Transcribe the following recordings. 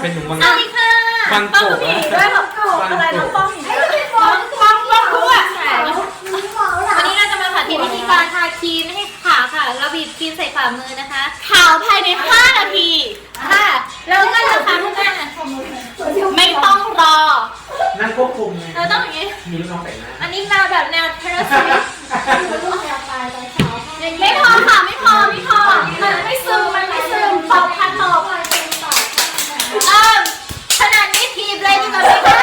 เป็นหนุ่มบางสวัสดีค่ะบางป้องโกะหมีนะด้วยป้องโกะอะไรน้องป้องหมีด้วยป้องป้องป้องด้วยวันนี้เราจะมาสาธิตวิธีการทาครีมให้ขาวค่ะ เราบีบครีมใส่ฝ่ามือนะคะ ขาวภายใน 5 นาทีค่ะแล้วก็จะทาทุกหน้าไม่ต้องรอ นั่งควบคุมไงเราต้องอย่างนี้ มีลูกน้องแต่งหน้าอันนี้มาแบบแนวเทเลสวิต เอิ่มขนาดนี้ทีบเลยดีกว่าไหมคะ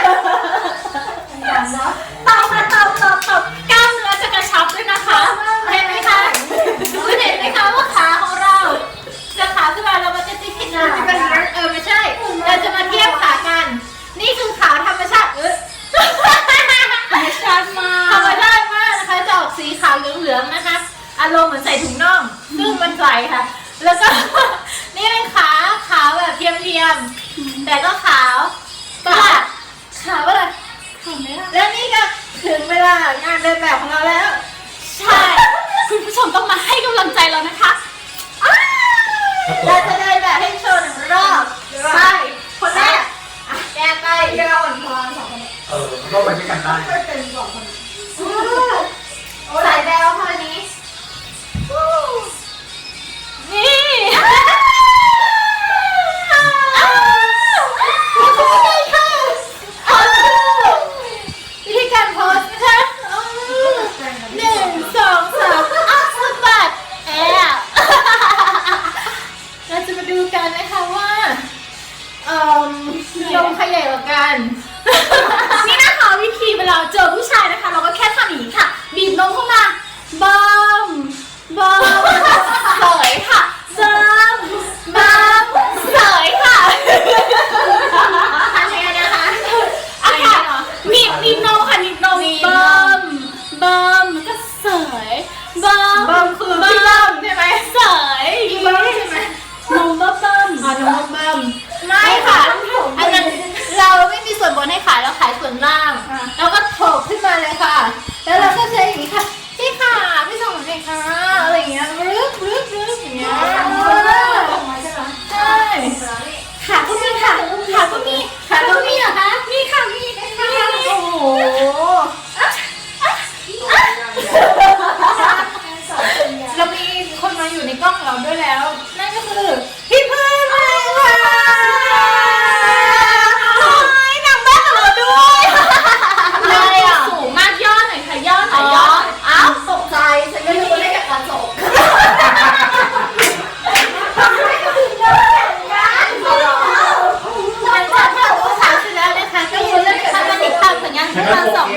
ตบค่ะตบตบตบกล้ามเนื้อจะกระชับด้วยนะคะ เห็นไหมคะคุณเห็นไหมคะว่าขาของเรา จะขาขึ้นมาเรามันจะติดที่หน้าเออไม่ใช่ เราจะมาเทียบขากัน นี่คือขาธรรมชาติเออธรรมชาติมากธรรมชาติมากนะคะ จะออกสีขาวเหลืองๆนะคะ อารมณ์เหมือนใส่ถุงน่องซึ่งมันใสค่ะ แล้วก็นี่เป็นขา มๆแต่ก็ขาวปะล่ะขาวปะล่ะแล้วนี่ก็ถึงเวลางานเดินแบบของเราแล้ว ใช่ คุณผู้ชมต้องมาให้กำลังใจเรานะคะอ้าวเราจะเดินแบบให้โชว์หนึ่งรอบไปคนแรกอะแกไปเออมันก็ไปด้วยกันได้ นนี่นะคะวิธีเวลาเจอผู้ชายนะคะ เราก็แค่ทำอย่างนี้ค่ะ บีบนมเข้ามาบอมบอมเสยค่ะเจิมบอมเสยค่ะทำยังไงนะคะอะค่ะบีบบีบน เรามีคนมาอยู่ในกล้องเราด้วยแล้ว นั่นก็คือพี่เพื่อนเลยค่ะโอ้ยนางบ้านของเราด้วยเลยอะ สูงมากย่อหน่อยค่ะย่อหน่อยย่ออ้าวตกใจฉันไม่รู้ได้กับการตกหลังจากที่เราพูดข่าวเสร็จแล้วนะคะก็อย่าลืมเข้ามาติดตามผลงานของเราสอง